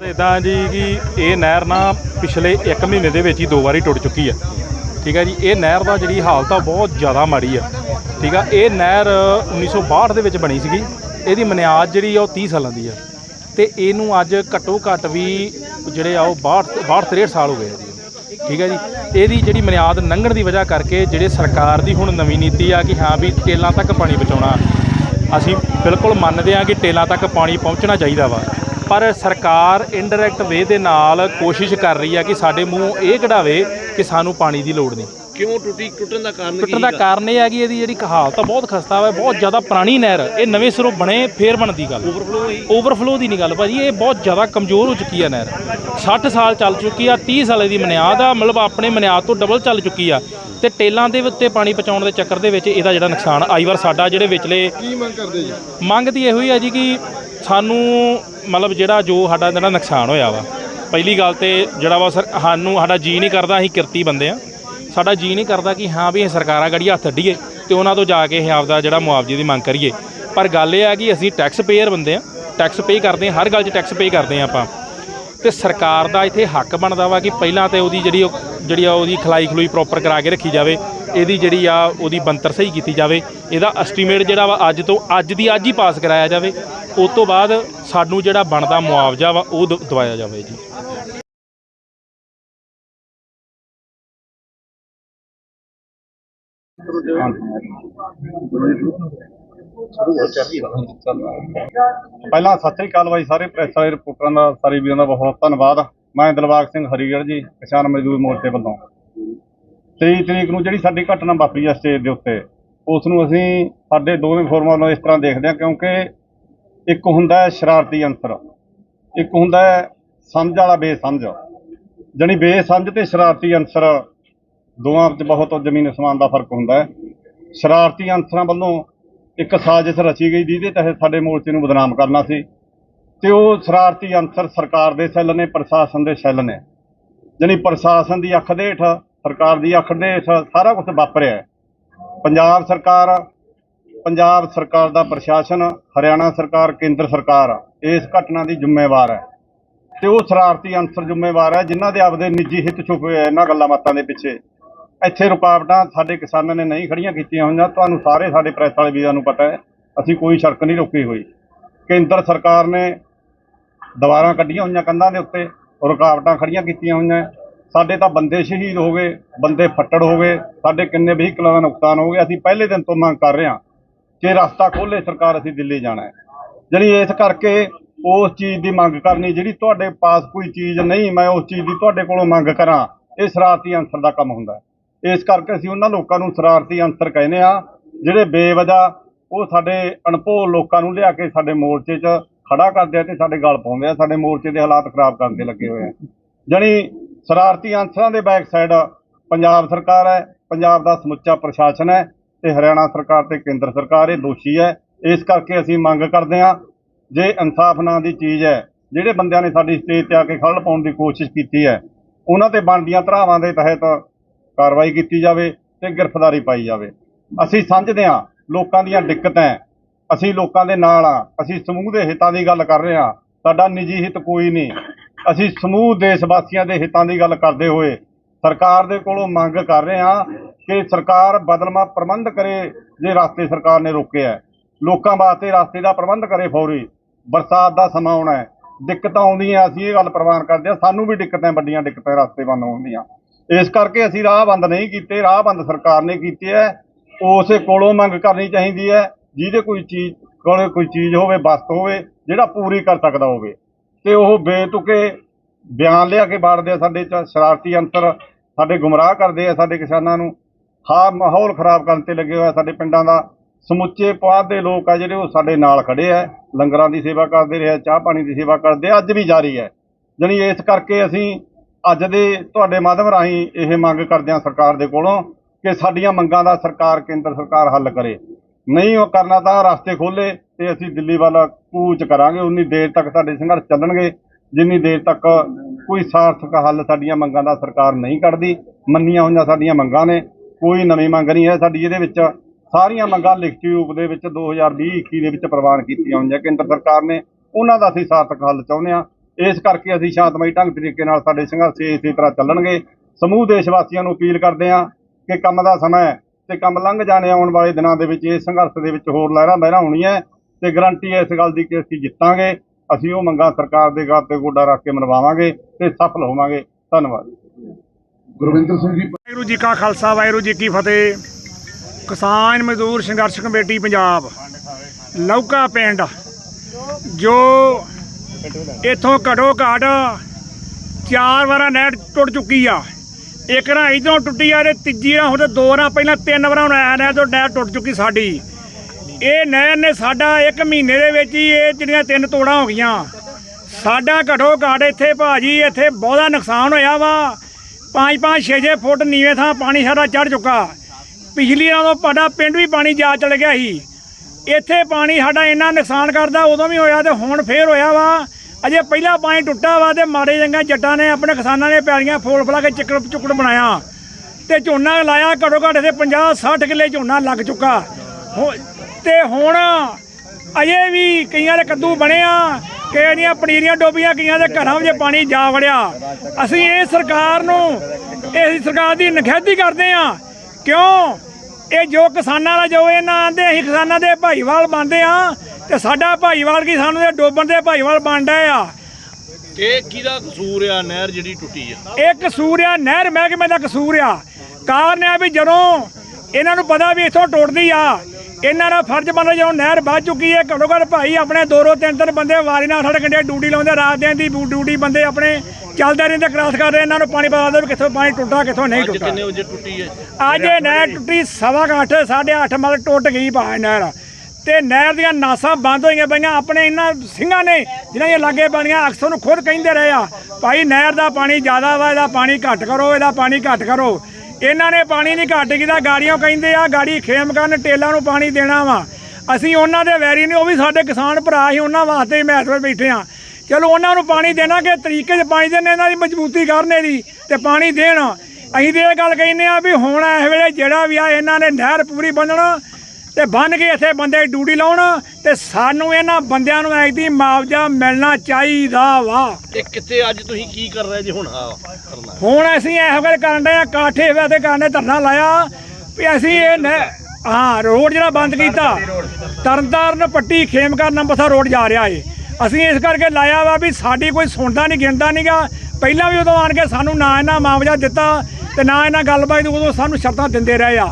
ਇਦਾਂ ਜੀ ਕਿ ਇਹ ਨਹਿਰ ਨਾ ਪਿਛਲੇ 1 ਮਹੀਨੇ ਦੇ ਵਿੱਚ ਹੀ ਦੋ ਵਾਰੀ ਟੁੱਟ ਚੁੱਕੀ ਆ। ਠੀਕ ਹੈ ਜੀ, ਇਹ ਨਹਿਰ ਦਾ ਜਿਹੜੀ ਹਾਲਤ ਆ ਬਹੁਤ ਜ਼ਿਆਦਾ ਮਾੜੀ ਆ। ਠੀਕ ਆ, ਇਹ ਨਹਿਰ 1962 ਦੇ ਵਿੱਚ ਬਣੀ ਸੀਗੀ। ਇਹਦੀ ਮਨਿਆਦ ਜਿਹੜੀ ਆ, ਉਹ 30 ਸਾਲਾਂ ਦੀ ਆ। ਤੇ ਇਹਨੂੰ ਅੱਜ ਘੱਟੋ ਘੱਟ ਵੀ ਜਿਹੜੇ ਆ, ਉਹ 62 62 63 ਸਾਲ ਹੋ ਗਏ ਆ ਜੀ। ਠੀਕ ਹੈ ਜੀ, ਇਹਦੀ ਜਿਹੜੀ ਮਨਿਆਦ ਲੰਘਣ ਦੀ ਵਜ੍ਹਾ ਕਰਕੇ ਜਿਹੜੇ ਸਰਕਾਰ ਦੀ ਹੁਣ ਨਵੀਂ ਨੀਤੀ ਆ ਕਿ ਹਾਂ ਵੀ ਟੇਲਾਂ ਤੱਕ ਪਾਣੀ ਪਹੁੰਚਾਉਣਾ, ਅਸੀਂ ਬਿਲਕੁਲ ਮੰਨਦੇ ਹਾਂ ਕਿ ਟੇਲਾਂ ਤੱਕ ਪਾਣੀ ਪਹੁੰਚਣਾ ਚਾਹੀਦਾ ਵਾ। ਪਰ ਸਰਕਾਰ ਇਨਡਾਇਰੈਕਟ ਵੇ ਦੇ ਨਾਲ ਕੋਸ਼ਿਸ਼ ਕਰ ਰਹੀ ਆ ਕਿ ਸਾਡੇ ਮੂੰਹ ਇਹ ਕਢਾਵੇ ਕਿ ਸਾਨੂੰ ਪਾਣੀ ਦੀ ਲੋੜ ਨਹੀਂ। ਕਿਉਂ ਟੁੱਟੀ ਟੁੱਟਣ ਦਾ ਕਾਰਨ ਕੀ ਟੁੱਟਣ ਦਾ ਕਾਰਨ ਇਹ ਹੈ ਕਿ ਇਹਦੀ ਜਿਹੜੀ ਹਾਲਤ ਆ ਬਹੁਤ ਖਸਤਾ ਵਾ ਬਹੁਤ ਜ਼ਿਆਦਾ ਪੁਰਾਣੀ ਨਹਿਰ ਇਹ ਨਵੇਂ ਸਿਰੋਂ ਬਣੇ ਫੇਰ ਬਣਦੀ ਗੱਲ। ਓਵਰਫਲੋ ਹੋਈ। ਓਵਰਫਲੋ ਦੀ ਨਹੀਂ ਗੱਲ ਭਾਜੀ ਇਹ ਬਹੁਤ ਜ਼ਿਆਦਾ ਕਮਜ਼ੋਰ ਹੋ ਚੁੱਕੀ ਆ ਨਹਿਰ। 60 ਸਾਲ ਚੱਲ ਚੁੱਕੀ ਆ 30 ਸਾਲੇ ਦੀ ਮਨਿਆਦ ਆ ਮਤਲਬ ਆਪਣੇ ਮਨਿਆਦ ਤੋਂ ਡਬਲ ਚੱਲ ਚੁੱਕੀ ਆ। ਤੇ ਟੇਲਾਂ ਦੇ ਉੱਤੇ ਪਾਣੀ ਪਹੁੰਚਾਉਣ ਦੇ ਚੱਕਰ ਦੇ ਵਿੱਚ ਇਹਦਾ ਜਿਹੜਾ ਨੁਕਸਾਨ ਆਈ ਵਾਰ ਸਾਡਾ ਜਿਹੜੇ ਵਿਚਲੇ ਕੀ ਮੰਗ ਕਰਦੇ ਜੀ? ਮੰਗ ਦੀ ਇਹੋ ਹੀ ਆ ਜੀ ਕਿ ਸਾਨੂੰ ਮਤਲਬ ਜਿਹੜਾ ਜੋ ਸਾਡਾ ਜਿਹੜਾ ਨੁਕਸਾਨ ਹੋਇਆ ਵਾ, ਪਹਿਲੀ ਗੱਲ ਤੇ ਜਿਹੜਾ ਵਾ ਸਰ, ਸਾਨੂੰ ਸਾਡਾ ਜੀ ਨਹੀਂ ਕਰਦਾ, ਅਸੀਂ ਕਿਰਤੀ ਬੰਦੇ ਆ। ਸਾਡਾ ਜੀ ਨਹੀਂ ਕਰਦਾ ਕਿ ਹਾਂ ਵੀ ਅਸੀਂ ਸਰਕਾਰਾਂ ਗੜੀ ਹੱਥ ਅੱਡੀਏ ਤੇ ਉਹਨਾਂ ਤੋਂ ਜਾ ਕੇ ਅਸੀਂ ਆਪਦਾ ਜਿਹੜਾ ਮੁਆਵਜ਼ੇ ਦੀ ਮੰਗ ਕਰੀਏ। ਪਰ ਗੱਲ ਇਹ ਆ ਕਿ ਅਸੀਂ ਟੈਕਸ ਪੇਅਰ ਬੰਦੇ ਆ ਟੈਕਸ ਪੇ ਕਰਦੇ ਆ, ਹਰ ਗੱਲ 'ਚ ਟੈਕਸ ਪੇ ਕਰਦੇ ਆ ਆਪਾਂ। ਤੇ ਸਰਕਾਰ ਦਾ ਇੱਥੇ ਹੱਕ ਬਣਦਾ ਵਾ ਕਿ ਪਹਿਲਾਂ ਤੇ ਉਹਦੀ ਜਿਹੜੀ ਉਹ- ਜਿਹੜੀ ਆ ਉਹਦੀ ਖਲਾਈ ਖਲੂਈ ਪ੍ਰੋਪਰ ਕਰਾ ਕੇ ਰੱਖੀ ਜਾਵੇ। ਇਹਦੀ ਜਿਹੜੀ ਆ, ਉਹਦੀ ਬੰਤਰ ਸਹੀ ਕੀਤੀ ਜਾਵੇ। ਇਹਦਾ ਐਸਟੀਮੇਟ ਜਿਹੜਾ ਵਾ ਅੱਜ ਤੋਂ, ਅੱਜ ਦੀ ਅੱਜ ਹੀ ਪਾਸ ਕਰਾਇਆ ਜਾਵੇ। ਉਸ ਤੋਂ ਬਾਅਦ ਸਾਨੂੰ ਜਿਹੜਾ ਬਣਦਾ ਮੁਆਵਜ਼ਾ ਵਾ, ਉਹ ਦਵਾਇਆ ਜਾਵੇ ਜੀ। ਪਹਿਲਾਂ ਸਤਿ ਸ੍ਰੀ ਅਕਾਲ ਬਾਈ, ਸਾਰੇ ਪ੍ਰੈਸ ਵਾਲੇ ਰਿਪੋਰਟਰਾਂ ਦਾ, ਸਾਰੇ ਵੀਰਾਂ ਦਾ ਬਹੁਤ ਬਹੁਤ ਧੰਨਵਾਦ। ਮੈਂ ਦਿਲਬਾਗ ਸਿੰਘ ਹਰੀਗੜ੍ਹ ਜੀ, ਕਿਸਾਨ ਮਜ਼ਦੂਰ ਮੋਰਚੇ ਵੱਲੋਂ। 23 ਤਰੀਕ ਨੂੰ ਜਿਹੜੀ ਸਾਡੀ ਘਟਨਾ ਵਾਪਰੀ ਆ ਸਟੇਜ ਦੇ ਉੱਤੇ ਉਸ ਨੂੰ ਅਸੀਂ ਸਾਡੇ ਦੋਵੇਂ ਫੋਰਮਾਂ ਨੂੰ ਇਸ ਤਰ੍ਹਾਂ ਦੇਖਦੇ ਹਾਂ ਕਿਉਂਕਿ ਇੱਕ ਹੁੰਦਾ ਹੈ ਸ਼ਰਾਰਤੀ ਅੰਸਰ ਇੱਕ ਹੁੰਦਾ ਹੈ ਸਮਝ ਵਾਲਾ ਬੇਸਮਝ। ਜਾਣੀ ਬੇਸਮਝ ਤੇ ਸ਼ਰਾਰਤੀ ਅੰਸਰ ਦੋਵਾਂ ਵਿੱਚ ਬਹੁਤ ਜ਼ਮੀਨ ਅਸਮਾਨ ਦਾ ਫ਼ਰਕ ਹੁੰਦਾ ਹੈ। ਸ਼ਰਾਰਤੀ ਅੰਸਰਾਂ ਵੱਲੋਂ ਇੱਕ ਸਾਜ਼ਿਸ਼ ਰਚੀ ਗਈ ਜਿਹਦੇ ਤਹਿਤ ਸਾਡੇ ਮੋਰਚੇ ਨੂੰ ਬਦਨਾਮ ਕਰਨਾ ਸੀ ਤੇ ਉਹ ਸ਼ਰਾਰਤੀ ਅੰਸਰ ਸਰਕਾਰ ਦੇ ਸੈੱਲ ਨੇ, ਪ੍ਰਸ਼ਾਸਨ ਦੇ ਸੈੱਲ ਨੇ। ਜਾਣੀ ਪ੍ਰਸ਼ਾਸਨ ਦੀ ਅੱਖ ਦੇ ਹੇਠ ਸਰਕਾਰ ਦੀ ਅੱਖ ਦੇ ਸਾਰਾ ਕੁਝ ਵਾਪਰਿਆ ਪੰਜਾਬ ਸਰਕਾਰ ਪੰਜਾਬ ਸਰਕਾਰ ਦਾ ਪ੍ਰਸ਼ਾਸਨ, ਹਰਿਆਣਾ ਸਰਕਾਰ, ਕੇਂਦਰ ਸਰਕਾਰ, ਇਸ ਘਟਨਾ ਦੀ ਜ਼ਿੰਮੇਵਾਰ ਹੈ। ਤੇ ਉਹ ਸ਼ਰਾਰਤੀ ਅੰਸਰ ਜ਼ਿੰਮੇਵਾਰ ਹੈ, ਜਿਨ੍ਹਾਂ ਦੇ ਆਪਦੇ ਨਿੱਜੀ ਹਿੱਤ ਛੁਪੇ ਹੋਏ ਆ, ਇਹਨਾਂ ਗੱਲਾਂ ਬਾਤਾਂ ਦੇ ਪਿੱਛੇ। ਇੱਥੇ ਰੁਕਾਵਟਾਂ ਸਾਡੇ ਕਿਸਾਨਾਂ ਨੇ ਨਹੀਂ ਖੜੀਆਂ ਕੀਤੀਆਂ ਹੋਈਆਂ, ਤੁਹਾਨੂੰ ਸਾਰੇ ਸਾਡੇ ਪ੍ਰੈਸ ਵਾਲੇ ਵੀਰਾਂ ਨੂੰ ਪਤਾ ਹੈ, ਅਸੀਂ ਕੋਈ ਸੜਕ ਨਹੀਂ ਰੋਕੀ ਹੋਈ। ਕੇਂਦਰ ਸਰਕਾਰ ਨੇ ਦੀਵਾਰਾਂ ਕੱਢੀਆਂ ਹੋਈਆਂ ਕੰਧਾਂ ਦੇ ਉੱਤੇ, ਰੁਕਾਵਟਾਂ ਖੜੀਆਂ ਕੀਤੀਆਂ ਹੋਈਆਂ। ਸਾਡੇ ਤਾਂ ਬੰਦੇ ਸ਼ਹੀਦ ਹੋ ਗਏ, ਬੰਦੇ ਫੱਟੜ ਹੋ ਗਏ, ਸਾਡੇ ਕਿੰਨੇ ਵਹੀਕਲਾਂ ਦਾ ਨੁਕਸਾਨ ਹੋ ਗਿਆ, ਅਸੀਂ ਪਹਿਲੇ ਦਿਨ ਤੋਂ ਮੰਗ ਕਰ ਰਹੇ ਹਾਂ ਕਿ ਰਸਤਾ ਖੋਲੇ ਸਰਕਾਰ ਅਸੀਂ ਦਿੱਲੀ ਜਾਣਾ ਹੈ। ਜਾਣੀ ਇਸ ਕਰਕੇ ਉਸ ਚੀਜ਼ ਦੀ ਮੰਗ ਕਰਨੀ, ਜਿਹੜੀ ਤੁਹਾਡੇ ਪਾਸ ਕੋਈ ਚੀਜ਼ ਨਹੀਂ, ਮੈਂ ਉਸ ਚੀਜ਼ ਦੀ ਤੁਹਾਡੇ ਕੋਲੋਂ ਮੰਗ ਕਰਾਂ, ਇਹ ਸ਼ਰਾਰਤੀ ਅੰਸਰ ਦਾ ਕੰਮ ਹੁੰਦਾ ਇਸ ਕਰਕੇ ਅਸੀਂ ਉਹਨਾਂ ਲੋਕਾਂ ਨੂੰ ਸ਼ਰਾਰਤੀ ਅੰਸਰ ਕਹਿੰਦੇ ਆ ਜਿਹੜੇ ਬੇਵਜਾ ਉਹ ਸਾਡੇ ਅਣਭੋਲ ਲੋਕਾਂ ਨੂੰ ਲਿਆ ਕੇ ਸਾਡੇ ਮੋਰਚੇ 'ਚ ਖੜਾ ਕਰਦੇ ਆ ਤੇ ਸਾਡੇ ਗਲ ਪਾਉਂਦੇ ਆ, ਸਾਡੇ ਮੋਰਚੇ ਦੇ ਹਾਲਾਤ ਖਰਾਬ ਕਰਨ ਦੇ ਲੱਗੇ ਹੋਏ ਆ। ਜਾਣੀ ਸ਼ਰਾਰਤੀ ਅੰਸਰਾਂ ਦੇ ਬੈਕ ਸਾਈਡ ਪੰਜਾਬ ਸਰਕਾਰ ਹੈ, ਪੰਜਾਬ ਦਾ ਸਮੁੱਚਾ ਪ੍ਰਸ਼ਾਸਨ ਹੈ ਤੇ ਹਰਿਆਣਾ ਸਰਕਾਰ ਤੇ ਕੇਂਦਰ ਸਰਕਾਰ ਇਹ ਦੋਸ਼ੀ ਹੈ। ਇਸ ਕਰਕੇ ਅਸੀਂ ਮੰਗ ਕਰਦੇ ਹਾਂ, ਜੇ ਇਨਸਾਫ ਨਾਂ ਦੀ ਚੀਜ਼ ਹੈ, ਜਿਹੜੇ ਬੰਦਿਆਂ ਨੇ ਸਾਡੀ ਸਟੇਜ ਤੇ ਆ ਕੇ ਖੜ੍ਹ ਪਾਉਣ ਦੀ ਕੋਸ਼ਿਸ਼ ਕੀਤੀ ਹੈ, ਉਹਨਾਂ ਤੇ ਬਣਦੀਆਂ ਧਰਾਵਾਂ ਦੇ ਤਹਿਤ ਕਾਰਵਾਈ ਕੀਤੀ ਜਾਵੇ ਤੇ ਗ੍ਰਿਫਤਾਰੀ ਪਾਈ ਜਾਵੇ। ਅਸੀਂ ਸਮਝਦੇ ਹਾਂ, ਲੋਕਾਂ ਦੀਆਂ ਦਿੱਕਤਾਂ ਅਸੀਂ ਲੋਕਾਂ ਦੇ ਨਾਲ ਆ ਅਸੀਂ ਸਮੂਹ ਦੇ ਹਿੱਤਾਂ ਦੀ ਗੱਲ ਕਰ ਰਹੇ ਹਾਂ, ਸਾਡਾ ਨਿੱਜੀ ਹਿੱਤ ਕੋਈ ਨਹੀਂ। ਅਸੀਂ ਸਮੂਹ ਦੇਸ਼ ਵਾਸੀਆਂ ਦੇ ਹਿੱਤਾਂ ਦੀ ਗੱਲ ਕਰਦੇ ਹੋਏ ਸਰਕਾਰ ਦੇ ਕੋਲੋਂ ਮੰਗ ਕਰ ਰਹੇ ਹਾਂ ਕਿ ਸਰਕਾਰ ਬਦਲਮਾ ਪ੍ਰਬੰਧ ਕਰੇ ਜੇ ਰਸਤੇ ਸਰਕਾਰ ਨੇ ਰੋਕਿਆ ਲੋਕਾਂ ਵਾਸਤੇ ਰਸਤੇ ਦਾ ਪ੍ਰਬੰਧ ਕਰੇ ਫੌਰੀ। ਬਰਸਾਤ ਦਾ ਸਮਾਂ ਆਉਣਾ ਹੈ। ਦਿੱਕਤਾਂ ਆਉਂਦੀਆਂ ਅਸੀਂ ਇਹ ਗੱਲ ਪ੍ਰਵਾਨ ਕਰਦੇ ਹਾਂ। ਸਾਨੂੰ ਵੀ ਦਿੱਕਤਾਂ, ਵੱਡੀਆਂ ਦਿੱਕਤਾਂ ਰਸਤੇ ਬੰਦ ਹੋਣ ਦੀਆਂ। ਇਸ ਕਰਕੇ ਅਸੀਂ ਰਾਹ ਬੰਦ ਨਹੀਂ ਕੀਤੇ ਰਾਹ ਬੰਦ ਸਰਕਾਰ ਨੇ ਕੀਤੇ ਹੈ। ਉਸੇ ਕੋਲੋਂ ਮੰਗ ਕਰਨੀ ਚਾਹੀਦੀ ਹੈ। ਜਿਹਦੇ ਕੋਈ ਚੀਜ਼, ਕੋਲੇ ਕੋਈ ਚੀਜ਼ ਹੋਵੇ, ਵਸਤ ਹੋਵੇ, ਜਿਹੜਾ ਪੂਰੀ ਕਰ ਸਕਦਾ ਹੋਵੇ। ਤੇ ਉਹ ਬੇਤੁਕੇ ਬਿਆਨ ਲਿਆ ਕੇ ਬਾੜਦੇ ਆ ਸਾਡੇ ਚ ਸ਼ਰਾਰਤੀ ਅੰਤਰ ਸਾਡੇ ਗੁੰਮਰਾਹ ਕਰਦੇ ਆ ਸਾਡੇ ਕਿਸਾਨਾਂ ਨੂੰ। ਹਾ ਮਾਹੌਲ ਖਰਾਬ ਕਰਨ ਤੇ ਲੱਗੇ ਹੋਇਆ ਸਾਡੇ ਪਿੰਡਾਂ ਦਾ। ਸਮੁੱਚੇ ਪੁਆਧ ਦੇ ਲੋਕ ਆ ਜਿਹੜੇ ਉਹ ਸਾਡੇ ਨਾਲ ਖੜੇ ਆ। ਲੰਗਰਾਂ ਦੀ ਸੇਵਾ ਕਰਦੇ ਰਹੇ ਆ, ਚਾਹ ਪਾਣੀ ਦੀ ਸੇਵਾ ਕਰਦੇ ਅੱਜ ਵੀ ਜਾਰੀ ਹੈ ਜਾਣੀ ਇਸ ਕਰਕੇ ਅਸੀਂ ਅੱਜ ਦੇ ਤੁਹਾਡੇ ਮਾਧਿਅਮ ਰਾਹੀਂ ਇਹ ਮੰਗ ਕਰਦੇ ਹਾਂ ਸਰਕਾਰ ਦੇ ਕੋਲੋਂ ਕਿ ਸਾਡੀਆਂ ਮੰਗਾਂ ਦਾ ਸਰਕਾਰ ਕੇਂਦਰ ਸਰਕਾਰ ਹੱਲ ਕਰੇ। ਨਹੀਂ ਉਹ ਕਰਨਾ ਤਾਂ ਰਸਤੇ ਖੋਲੇ ਤੇ ਅਸੀਂ ਦਿੱਲੀ ਵੱਲ ਕੂਚ ਕਰਾਂਗੇ, ਉਨੀ ਦੇਰ ਤੱਕ ਸਾਡੇ ਸੰਘਰਸ਼ ਚੱਲਣਗੇ, ਜਿੰਨੀ ਦੇਰ ਤੱਕ ਕੋਈ ਸਾਰਥਕ ਹੱਲ ਸਾਡੀਆਂ ਮੰਗਾਂ ਦਾ ਸਰਕਾਰ ਨਹੀਂ ਕੱਢਦੀ, ਮੰਨੀਆਂ ਹੋਈਆਂ ਸਾਡੀਆਂ ਮੰਗਾਂ ਨੇ, ਕੋਈ ਨਵੀਂ ਮੰਗ ਨਹੀਂ ਹੈ ਸਾਡੀ, ਇਹਦੇ ਵਿੱਚ ਸਾਰੀਆਂ ਮੰਗਾਂ ਲਿਖਤੀ ਰੂਪ ਦੇ ਵਿੱਚ 2020-21 ਦੇ ਵਿੱਚ ਪ੍ਰਵਾਨ ਕੀਤੀਆਂ ਹੋਈਆਂ ਕੇਂਦਰ ਸਰਕਾਰ ਨੇ, ਉਹਨਾਂ ਦਾ ਅਸੀਂ ਸਾਰਥਕ ਹੱਲ ਚਾਹੁੰਦੇ ਹਾਂ। ਇਸ ਕਰਕੇ ਅਸੀਂ ਸ਼ਾਂਤਮਈ ਢੰਗ ਤਰੀਕੇ ਨਾਲ ਸਾਡੇ ਸੰਘਰਸ਼ ਇਸੇ ਤਰ੍ਹਾਂ ਚੱਲਣਗੇ। ਸਮੂਹ ਦੇਸ਼ ਵਾਸੀਆਂ ਨੂੰ ਅਪੀਲ ਕਰਦੇ ਹਾਂ ਕਿ ਕੰਮ ਦਾ ਸਮਾਂ ਤੇ ਕੰਮ ਲੰਘ ਜਾਣੇ ਆਉਣ ਵਾਲੇ ਦਿਨਾਂ ਦੇ ਵਿੱਚ ਇਸ ਸੰਘਰਸ਼ ਦੇ ਵਿੱਚ ਹੋਰ ਲਹਿਰਾਂ ਬਹਿਰਾਂ ਹੋਣੀਆਂ ਤੇ ਗਰੰਟੀ ਹੈ ਇਸ ਗੱਲ ਦੀ ਕਿ ਅਸੀਂ ਜਿੱਤਾਂਗੇ ਅਸੀਂ ਉਹ ਮੰਗਾਂ ਸਰਕਾਰ ਦੇ ਗਾਤ ਤੇ ਗੋਡਾ ਰੱਖ ਕੇ ਮਨਵਾਵਾਂਗੇ ਤੇ ਸਫਲ ਹੋਵਾਂਗੇ। ਧੰਨਵਾਦ। ਗੁਰਵਿੰਦਰ ਸਿੰਘ ਜੀ। ਵਾਹਿਗੁਰੂ ਜੀ ਕਾ ਖਾਲਸਾ ਵਾਹਿਗੁਰੂ ਜੀ ਕੀ ਫਤਿਹ। ਕਿਸਾਨ ਮਜ਼ਦੂਰ ਸੰਘਰਸ਼ ਕਮੇਟੀ ਪੰਜਾਬ ਲੌਕਾ ਪਿੰਡ ਜੋ ਇਥੋਂ ਘਟੋ ਘਾਟ ਚਾਰ ਵਾਰਾਂ ਨਹਿਰ ਟੁੱਟ ਚੁੱਕੀ ਆ। ਇੱਕ ਰਾਂ ਇਧਰੋਂ ਟੁੱਟੀ ਆ ਤੇ ਤੀਜੀ ਰਾਂ ਹੁਣ ਦੋ ਰਾਂ ਪਹਿਲਾਂ ਤਿੰਨ ਵਾਰਾਂ ਹੁਣ ਆਇਆ ਨਹਿਰ ਤੋਂ ਨਹਿਰ ਟੁੱਟ ਚੁੱਕੀ ਸਾਡੀ। ਇਹ ਨਹਿਰ ਨੇ ਸਾਡਾ ਇੱਕ ਮਹੀਨੇ ਦੇ ਵਿੱਚ ਹੀ ਇਹ ਜਿਹੜੀਆਂ ਤਿੰਨ ਤੋੜਾਂ ਹੋ ਗਈਆਂ। ਸਾਡਾ ਘਟੋ ਘਾਟ ਇੱਥੇ ਭਾਜੀ ਇੱਥੇ ਬਹੁਤਾ ਨੁਕਸਾਨ ਹੋਇਆ ਵਾ। ਪੰਜ ਪੰਜ 6-6 ਫੁੱਟ ਨੀਵੇਂ ਥਾਂ ਪਾਣੀ ਸਾਡਾ ਚੜ ਚੁੱਕਾ। ਪਿਛਲੀ ਵਾਰ ਤੋਂ ਸਾਡਾ ਪਿੰਡ ਵੀ ਪਾਣੀ ਜਾ ਚਲ ਗਿਆ ਸੀ। ਇੱਥੇ ਪਾਣੀ ਸਾਡਾ ਇੰਨਾ ਨੁਕਸਾਨ ਕਰਦਾ ਉਦੋਂ ਵੀ ਹੋਇਆ ਤੇ ਹੁਣ ਫੇਰ ਹੋਇਆ ਵਾ। ਅਜੇ ਪਹਿਲਾ ਪਾਣੀ ਟੁੱਟਾ ਵਾ ਤੇ ਮਾੜੇ ਚੰਗਾ ਜੱਟਾਂ ਨੇ ਆਪਣੇ ਕਿਸਾਨਾਂ ਨੇ ਪੈਲੀਆਂ ਫੋਲ ਫਲਾ ਕੇ ਚਿੱਕੜ ਚੁੱਕੜ ਬਣਾਇਆ। ਤੇ ਝੋਨਾ ਲਾਇਆ, ਘੱਟੋ ਘੱਟ ਤੇ 50 60 ਕਿੱਲੇ ਝੋਨਾ ਲੱਗ ਚੁੱਕਾ। ਹੋ- ਤੇ ਹੁਣ ਅਜੇ ਵੀ ਕਈਆਂ ਦੇ ਕੱਦੂ ਬਣੇ ਆ, ਕਈਆਂ ਦੀਆਂ ਪਨੀਰੀਆਂ ਡੋਬੀਆਂ, ਕਈਆਂ ਦੇ ਘਰਾਂ ਵਿੱਚ ਪਾਣੀ ਜਾ ਵੜਿਆ। ਅਸੀਂ ਇਹ ਸਰਕਾਰ ਨੂੰ ਇਹ ਸਰਕਾਰ ਦੀ ਨਖੇਧੀ ਕਰਦੇ ਆ। ਕਿਉਂ? ਇਹ ਜੋ ਕਿਸਾਨਾਂ ਦਾ ਜੋ ਇਹਨਾਂ ਆਂਦੇ, ਅਸੀਂ ਕਿਸਾਨਾਂ ਦੇ ਭਾਈਵਾਲ ਬਣਦੇ ਆ। ਤੇ ਸਾਡਾ ਭਾਈਵਾਲ ਕੀ ਸਾਨੂੰ ਦੇ ਡੋਬਣ ਦੇ ਭਾਈਵਾਲ ਬਣਦਾ ਆ। ਇਹ ਕਿਹਦਾ ਕਸੂਰ ਆ ਨਹਿਰ ਜਿਹੜੀ ਟੁੱਟੀ ਆ? ਇਹ ਕਸੂਰ ਆ ਨਹਿਰ ਮਹਿਕਮੇ ਦਾ ਕਸੂਰ ਆ। ਕਾਰਨ ਆ ਵੀ ਜਦੋਂ ਇਹਨਾਂ ਨੂੰ ਪਤਾ ਵੀ ਇੱਥੋਂ ਟੁੱਟਦੀ ਆ ਇਹਨਾਂ ਦਾ ਫਰਜ਼ ਬਣਦਾ ਜਦੋਂ ਨਹਿਰ ਵੱਜ ਚੁੱਕੀ ਹੈ ਘੱਟੋ ਘੱਟ ਭਾਈ ਆਪਣੇ ਦੋ ਦੋ ਤਿੰਨ ਤਿੰਨ ਬੰਦੇ ਵਾਰੀ ਨਾਲ ਸਾਡੇ ਕੰਡੇ ਡਿਊਟੀ ਲਾਉਂਦੇ ਰਾਤ ਦਿਨ ਦੀ ਡਿਊ- ਡਿਊਟੀ ਬੰਦੇ ਆਪਣੇ ਚੱਲਦੇ ਰਹਿੰਦੇ ਕ੍ਰਾਸ ਕਰਦੇ ਇਹਨਾਂ ਨੂੰ ਪਾਣੀ ਪਤਾ ਵੀ ਕਿੱਥੋਂ ਪਾਣੀ ਟੁੱਟਾ ਕਿੱਥੋਂ ਨਹੀਂ ਅੱਜ ਟੁੱਟਾ। ਕਿੰਨੇ ਵਜੇ ਟੁੱਟੀ ਹੈ ਅੱਜ ਇਹ ਨਹਿਰ ਟੁੱਟੀ ਸਵਾ ਕੁ ਅੱਠ ਸਾਢੇ ਅੱਠ ਮਤਲਬ ਟੁੱਟ ਗਈ ਪਾ ਨਹਿਰ। ਤੇ ਨਹਿਰ ਦੀਆਂ ਨਾਸਾਂ ਬੰਦ ਹੋਈਆਂ ਪਈਆਂ। ਆਪਣੇ ਇਹਨਾਂ ਸਿੰਘਾਂ ਨੇ ਜਿਨ੍ਹਾਂ ਦੀਆਂ ਲਾਗੇ ਬਣੀਆਂ ਅਕਸਰ ਨੂੰ ਖੁਦ ਕਹਿੰਦੇ ਰਹੇ ਆ, ਭਾਈ ਨਹਿਰ ਦਾ ਪਾਣੀ ਜ਼ਿਆਦਾ ਵਾ, ਇਹਦਾ ਪਾਣੀ ਘੱਟ ਕਰੋ, ਇਹਦਾ ਪਾਣੀ ਘੱਟ ਕਰੋ। ਇਹਨਾਂ ਨੇ ਪਾਣੀ ਨਹੀਂ ਘੱਟ ਕੀਤਾ। ਗਾੜੀਆਂ ਕਹਿੰਦੇ ਆ, ਗਾੜੀ ਖੇਮ ਕਰਨ, ਟੇਲਾਂ ਨੂੰ ਪਾਣੀ ਦੇਣਾ ਵਾ। ਅਸੀਂ ਉਹਨਾਂ ਦੇ ਵੈਰੀ ਨੇ, ਉਹ ਵੀ ਸਾਡੇ ਕਿਸਾਨ ਭਰਾ ਸੀ, ਉਹਨਾਂ ਵਾਸਤੇ ਹੀ ਮੈਚ ਬੈਠੇ ਆ। ਚਲੋ ਉਹਨਾਂ ਨੂੰ ਪਾਣੀ ਦੇਣਾ ਕਿ ਤਰੀਕੇ 'ਚ ਪਾਣੀ ਦੇਣੇ, ਇਹਨਾਂ ਦੀ ਮਜ਼ਬੂਤੀ ਕਰਨੇ ਦੀ ਤੇ ਪਾਣੀ ਦੇਣ। ਅਸੀਂ ਤੇ ਇਹ ਗੱਲ ਕਹਿੰਦੇ ਆ ਵੀ ਹੁਣ ਇਸ ਵੇਲੇ ਜਿਹੜਾ ਵੀ ਆ, ਇਹਨਾਂ ਨੇ ਨਹਿਰ ਪੂਰੀ ਬੰਨਣ ਤੇ ਬੰਨ ਕੇ ਇੱਥੇ ਬੰਦੇ ਡਿਊਟੀ ਲਾਉਣ ਤੇ ਸਾਨੂੰ ਇਹਨਾਂ ਬੰਦਿਆਂ ਨੂੰ ਐਦੀ ਮੁਆਵਜ਼ਾ ਮਿਲਣਾ ਚਾਹੀਦਾ ਵਾ। ਇਹ ਕਿੱਥੇ ਅੱਜ ਤੁਸੀਂ ਕੀ ਕਰ ਰਹੇ ਜੀ ਹੁਣ ਕਰਨਾ ਹੁਣ ਅਸੀਂ ਇਹੋ ਗੱਲ ਕਰਨ ਦੇ ਆ ਕਾਠੇ ਵੇ ਤੇ ਕਰਨੇ ਧਰਨਾ ਲਾਇਆ ਵੀ ਅਸੀਂ ਇਹ ਹਾਂ ਰੋਡ ਜਿਹੜਾ ਬੰਦ ਕੀਤਾ ਤਰਨਤਾਰਨ ਪੱਟੀ ਖੇਮਕਰ ਨੰਬਰਸਰ ਰੋਡ ਜਾ ਰਿਹਾ ਏ। ਅਸੀਂ ਇਸ ਕਰਕੇ ਲਾਇਆ ਵਾ ਵੀ ਸਾਡੀ ਕੋਈ ਸੁਣਦਾ ਨਹੀਂ ਗਿਣਦਾ ਨਹੀਂਗਾ ਪਹਿਲਾਂ ਵੀ ਉਦੋਂ ਆਣ ਕੇ ਸਾਨੂੰ ਨਾ ਇਹਨਾਂ ਮੁਆਵਜ਼ਾ ਦਿੱਤਾ ਤੇ ਨਾ ਇਹਨਾਂ ਗੱਲਬਾਤ ਉਦੋਂ ਸਾਨੂੰ ਸ਼ਰਤਾਂ ਦਿੰਦੇ ਰਹੇ ਆ।